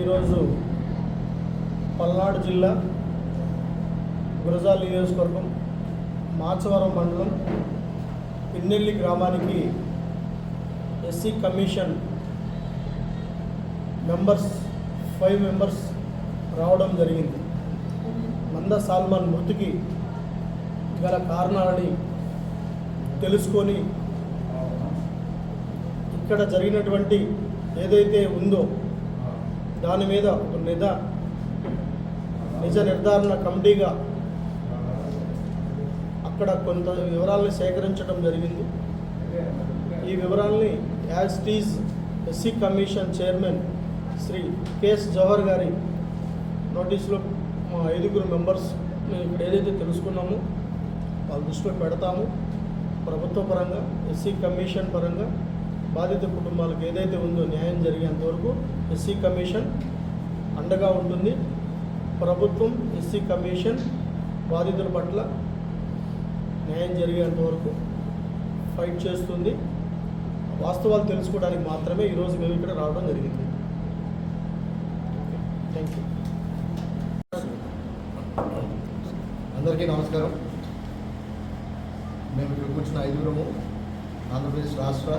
ఈరోజు పల్నాడు జిల్లా గురజాల నియోజకవర్గం మాచవరం మండలం పిన్నెల్లి గ్రామానికి SC commission members five members రావడం జరిగింది. మంద సాల్మాన్ మృతికి గల కారణాలని తెలుసుకొని ఇక్కడ జరిగినటువంటి ఏదైతే ఉందో దాని మీద ఒక నిధ నిజ నిర్ధారణ కమిటీగా అక్కడ కొంత వివరాలను సేకరించడం జరిగింది. ఈ వివరాలని as tease SC commission chairman Shri KS Jawahar గారి నోటీసులో మా ఐదుగురు మెంబర్స్ ఇక్కడ ఏదైతే తెలుసుకున్నామో వాళ్ళ దృష్టిలో పెడతాము. ప్రభుత్వ పరంగా ఎస్సీ కమిషన్ పరంగా బాధిత కుటుంబాలకు ఏదైతే ఉందో న్యాయం జరిగేంత వరకు ఎస్సీ కమిషన్ అండగా ఉంటుంది. ప్రభుత్వం ఎస్సీ కమిషన్ బాధితుల పట్ల న్యాయం జరిగేంత వరకు ఫైట్ చేస్తుంది. వాస్తవాలు తెలుసుకోవడానికి మాత్రమే ఈరోజు మేము ఇక్కడ రావడం జరిగింది. థ్యాంక్ యూ అందరికీ నమస్కారం. మేము ఇక్కడ కూర్చున్న ఐదుగురము ఆంధ్రప్రదేశ్ రాష్ట్ర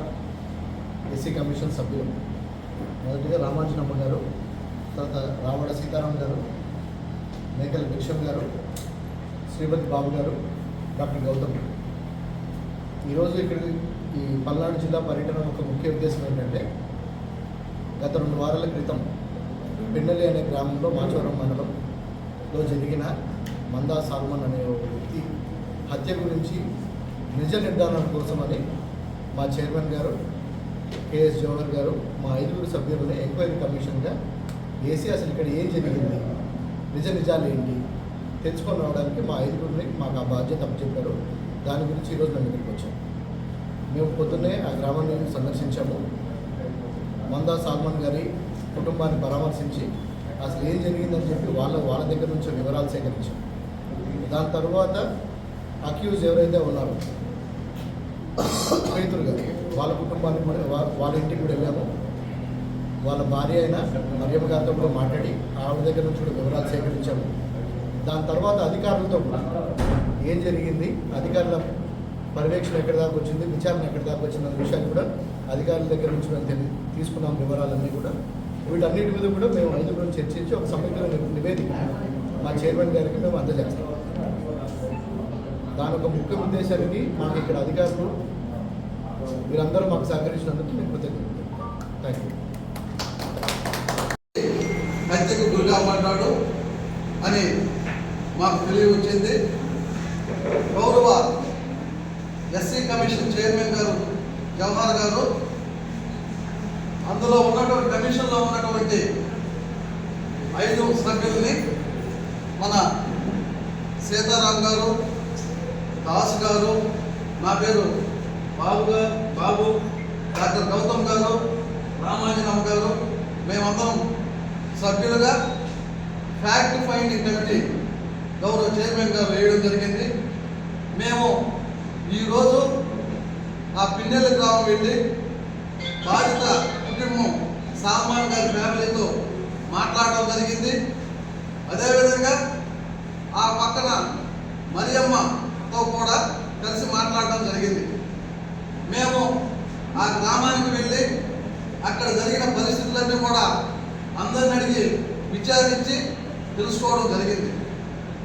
ఎస్సీ కమిషన్ సభ్యులు. మొదటిగా రామార్జునమ్మ గారు తర్వాత రామడ సీతారాం గారు మేకల భిక్షం గారు శ్రీపతి బాబు గారు డాక్టర్ గౌతమ్ ఈరోజు ఇక్కడ ఈ పల్నాడు జిల్లా పర్యటన ఒక ముఖ్య ఉద్దేశం ఏంటంటే గత రెండు వారాల క్రితం పెన్నెల్లి అనే గ్రామంలో మాచవరం మండలంలో జరిగిన మందా సాల్మన్ అనే ఒక వ్యక్తి హత్య గురించి నిజ నిర్ధారణ కోసమని మా చైర్మన్ గారు కేఎస్ జవహర్ గారు మా ఐదుగురు సభ్యులని ఎంక్వైరీ కమిషన్గా వేసి అసలు ఇక్కడ ఏం జరిగింది? నిజ నిజాలు ఏంటి? తెలుసుకొని రావడానికి మా ఐదుగురిని మాకు ఆ బాధ్యత అప్పచెప్పారు. దాని గురించి ఈరోజు మేము ఇక్కడికి వచ్చాం. మేము పొద్దున్నే ఆ గ్రామాన్ని సందర్శించాము. మందా సాల్మాన్ గారి కుటుంబాన్ని పరామర్శించి అసలు ఏం జరిగిందని చెప్పి వాళ్ళ వాళ్ళ దగ్గర నుంచి వివరాలు సేకరించాం. దాని తర్వాత అక్యూజ్ ఎవరైతే ఉన్నారో రైతులు గారు. వాళ్ళ కుటుంబానికి కూడా వాళ్ళ ఇంటికి కూడా వెళ్ళాము. వాళ్ళ భార్య అయిన మరియమ్మ గారితో కూడా మాట్లాడి ఆవిడ దగ్గర నుంచి కూడా వివరాలు సేకరించాము. దాని తర్వాత అధికారులతో కూడా ఏం జరిగింది అధికారుల పర్యవేక్షణ ఎక్కడి దాకా వచ్చింది విచారణ ఎక్కడి దాకా వచ్చింది అనే విషయాన్ని కూడా అధికారుల దగ్గర నుంచి మేము తెలి తీసుకున్నాం వివరాలన్నీ కూడా. వీటన్నిటి మీద కూడా మేము ఐదుగురు చర్చించి ఒక సమగ్ర నివేదిక మా చైర్మన్ గారికి మేము అందజేస్తాం. దాని ఒక ముఖ్య ఉద్దేశానికి మాకు ఇక్కడ అధికారులు మీరందరూ మాకు సహకరించినందుకు మేము కృతజ్ఞతలు. థ్యాంక్ యూ హత్యకు గురిగా మాట్లాడు అని మాకు తెలివి వచ్చింది గౌరవ ఎస్సీ కమిషన్ చైర్మన్ గారు జవహర్ గారు అందులో ఉన్నటువంటి కమిషన్లో ఉన్నటువంటి ఐదు సభ్యుల్ని మన సీతారాం గారు దాస్ గారు నా పేరు బాబు గారు బాబు డాక్టర్ గౌతమ్ గారు రామాంజనమ్మ గారు మేమందరం సభ్యులుగా ఫ్యాక్ట్ ఫైండింగ్ కమిటీ గౌరవ చైర్మన్ గారు వేయడం జరిగింది. మేము ఈరోజు ఆ పిన్నెల గ్రామం వెళ్ళి బాధిత కుటుంబం సామాన్ గారి ఫ్యామిలీతో మాట్లాడడం జరిగింది. అదేవిధంగా ఆ పక్కన మరియమ్మతో కూడా కలిసి మాట్లాడడం జరిగింది మేము ఆ గ్రామానికి వెళ్ళి అక్కడ జరిగిన పరిస్థితులన్నీ కూడా అందరిని అడిగి విచారించి తెలుసుకోవడం జరిగింది.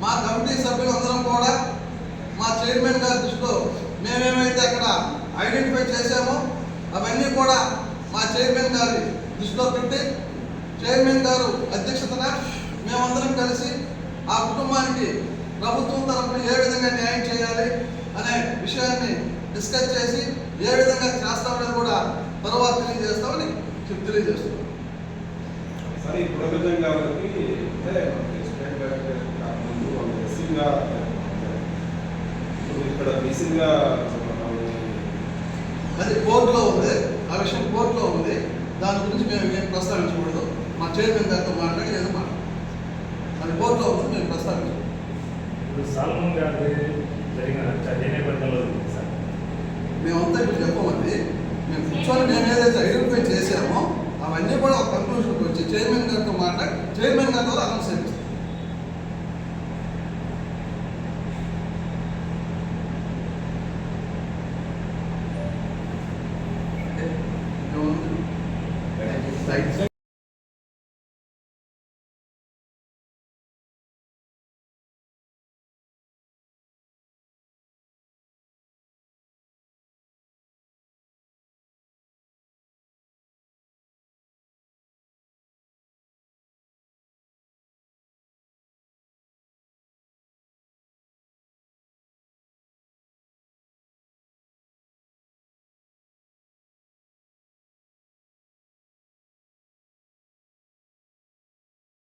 మా కమిటీ సభ్యులందరం కూడా మా చైర్మన్ గారి దృష్టిలో మేమేమైతే అక్కడ ఐడెంటిఫై చేశామో అవన్నీ కూడా మా చైర్మన్ గారి దృష్టిలో పెట్టి చైర్మన్ గారు అధ్యక్షతన మేమందరం కలిసి ఆ కుటుంబానికి ప్రభుత్వం తరఫున ఏ విధంగా న్యాయం చేయాలి అనే విషయాన్ని డిస్కస్ చేసి ఏ విధంగా చేస్తామని కూడా తర్వాత తెలియజేస్తామని తెలియజేస్తున్నాం. సరే ఈ పునరుద్ధరణ గారికి అంటే స్టేట్ డైరెక్టర్ కాకముందు వాళ్ళు ఎస్సీగా ఇప్పుడు ఇక్కడ బీసీగా అది కోర్టులో ఉంది ఆ విషయం కోర్టులో ఉంది. దాని గురించి మేము ఏం ప్రస్తావించకూడదు మా చైర్మన్ గారితో మాట్లాడి ఏదో మాట్లాడు అది కోర్టులో ఉంది మేము ప్రస్తావించకూడదు ఇప్పుడు సాల్మన్ గారి జరిగిన నేపథ్యంలో సార్. మేమంతా ఇప్పుడు చెప్పమండి మేము కూర్చొని మేము ఏదైతే ఐడెంటిఫై చేసామో అవన్నీ కూడా ఒక కన్క్లూషన్కి వచ్చి చైర్మన్ గారితో మాట్లాడి చైర్మన్ గారితో అనౌన్స్ చేస్తారు